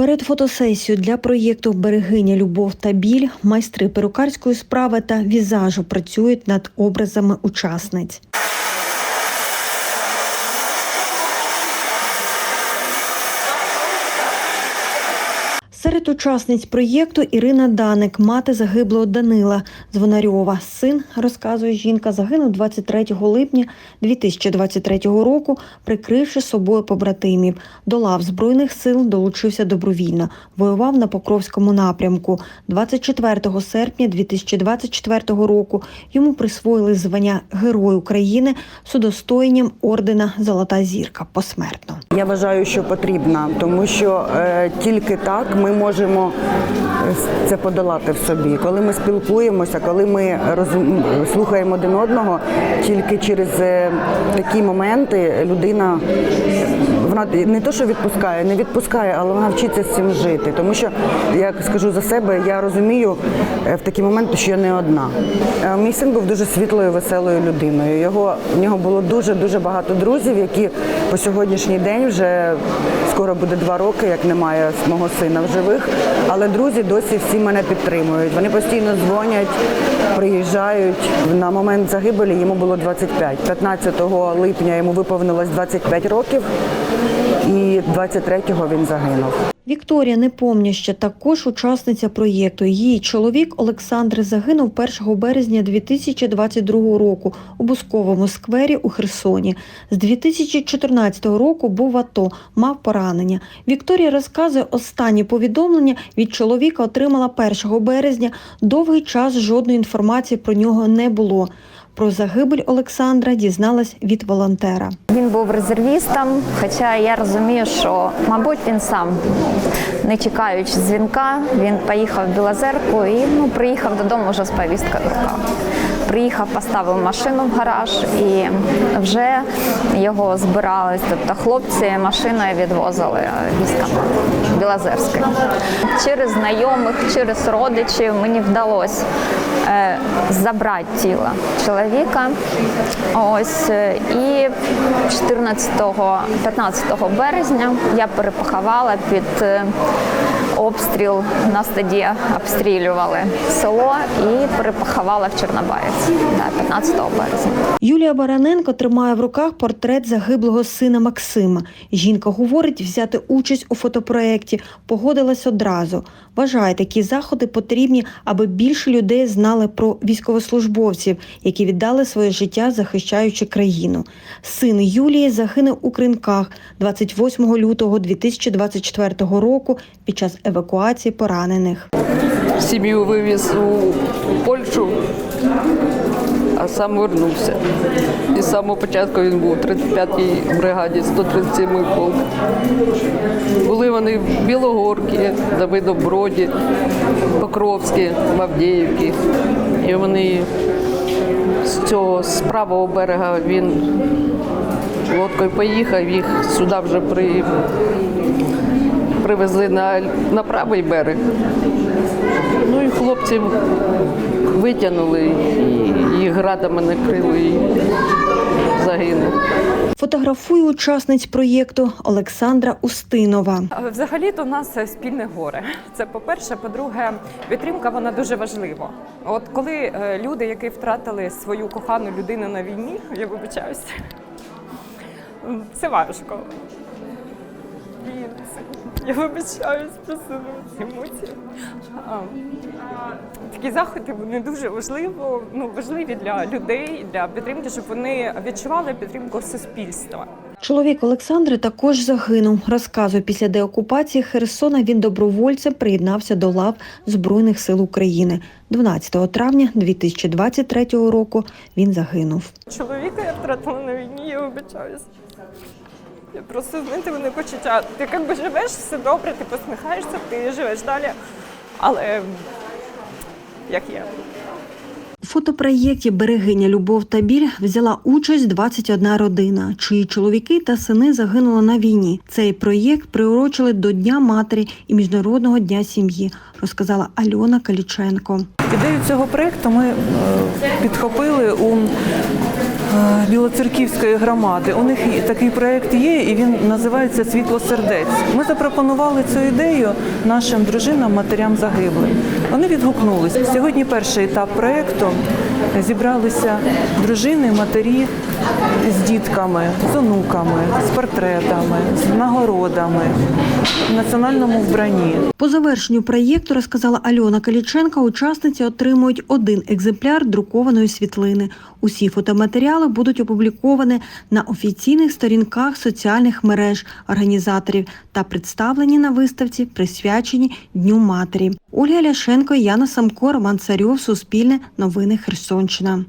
Перед фотосесією для проєкту Берегиня Любов та біль майстри перукарської справи та візажу працюють над образами учасниць. Серед учасниць проєкту Ірина Даник, мати загиблого Данила Звонарьова. Син, розказує жінка, загинув 23 липня 2023 року, прикривши собою побратимів. До лав Збройних сил долучився добровільно. Воював на Покровському напрямку. 24 серпня 2024 року йому присвоїли звання Герой України з удостоєнням ордена Золота зірка посмертно. Я вважаю, що потрібна, тому що е, тільки так ми можемо е, це подолати в собі. Коли ми спілкуємося, коли ми розум... слухаємо один одного, тільки через е, такі моменти людина вона не то, що відпускає, не відпускає, але вона вчиться з цим жити. Тому що я скажу за себе, я розумію е, в такі моменти, що я не одна. Е, Мій син був дуже світлою, веселою людиною. Його в нього було дуже дуже багато друзів, які по сьогоднішній день вже скоро буде два роки, як немає мого сина в живих. Але друзі досі всі мене підтримують. Вони постійно дзвонять, приїжджають. На момент загибелі йому було 25. 15 липня йому виповнилось 25 років, і 23-го він загинув. Вікторія Непомняща також учасниця проєкту. Її чоловік Олександр загинув 1 березня 2022 року у Бусковому сквері у Херсоні. З 2014 року був АТО, мав поранення. Вікторія розказує, останні повідомлення від чоловіка отримала 1 березня. Довгий час жодної інформації про нього не було. Про загибель Олександра дізналась від волонтера. Він був резервістом, хоча я розумію, що, мабуть, він сам, не чекаючи дзвінка, він поїхав в Білозерку і ну, приїхав додому вже з повісткою. Приїхав, поставив машину в гараж і вже його збирались. Тобто хлопці машиною відвозили військами Білозерської. Через знайомих, через родичів мені вдалося е, забрати тіло чоловіка. Ось е, і 14-15 березня я перепоховала під е, обстріл. Нас тоді обстрілювали село і перепоховала в Чорнобаївці да, 15 березня. Юлія Бараненко тримає в руках портрет загиблого сина Максима. Жінка говорить, взяти участь у фотопроєкті погодилась одразу. Вважає, такі заходи потрібні, аби більше людей знали про військовослужбовців, які віддали своє життя, захищаючи країну. Син Юлії загинув у Кринках 28 лютого 2024 року під час евакуації поранених. Сім'ю вивіз у Польщу, а сам вернувся. І з самого початку він був у 35-й бригаді, 137-й полк. Були вони в Білогорці, Давидоброді, Покровські, в І вони з цього з правого берега він лодкою поїхав, їх сюди вже при, привезли на, на правий берег. Ну і хлопців витягнули, і градами накрили і загинув. Фотографує учасниць проєкту Олександра Устинова. Взагалі-то у нас спільне горе. Це по-перше, по-друге, підтримка вона дуже важлива. От коли е, люди, які втратили свою кохану людину на війні, я вибачаюся, це важко. І це- я вибачаюсь за емоції. Такі заходи вони дуже важливо, ну, важливі для людей, для підтримки, щоб вони відчували підтримку суспільства. Чоловік Олександри також загинув. Розказує, після деокупації Херсона він добровольцем приєднався до лав Збройних сил України. 12 травня 2023 року він загинув. Чоловіка я втратила на війні, я вибачаюсь. Просто знаєте, мене почуття. Ти як би живеш, все добре, ти посміхаєшся, ти живеш далі. Але як є. У фотопроєкті Берегиня Любов та біль взяла участь 21 родина, чиї чоловіки та сини загинули на війні. Цей проєкт приурочили до Дня матері і Міжнародного дня сім'ї, розказала Альона Каліченко. Ідею цього проєкту ми е, підхопили у Білоцерківської громади. У них такий проєкт є, і він називається Світло сердець. Ми запропонували цю ідею нашим дружинам, матерям загиблим. Вони відгукнулися. Сьогодні перший етап проєкту. Зібралися дружини, матері з дітками, з онуками, з портретами, з нагородами в національному вбранні. По завершенню проєкту, розказала Альона Каліченка, учасниці отримують один екземпляр друкованої світлини. Усі фотоматеріали будуть опубліковані на офіційних сторінках соціальних мереж організаторів та представлені на виставці, присвяченій Дню матері. Ольга Ляшенко, Яна Самко, Роман Царьов, Суспільне, Новини Херсонщина.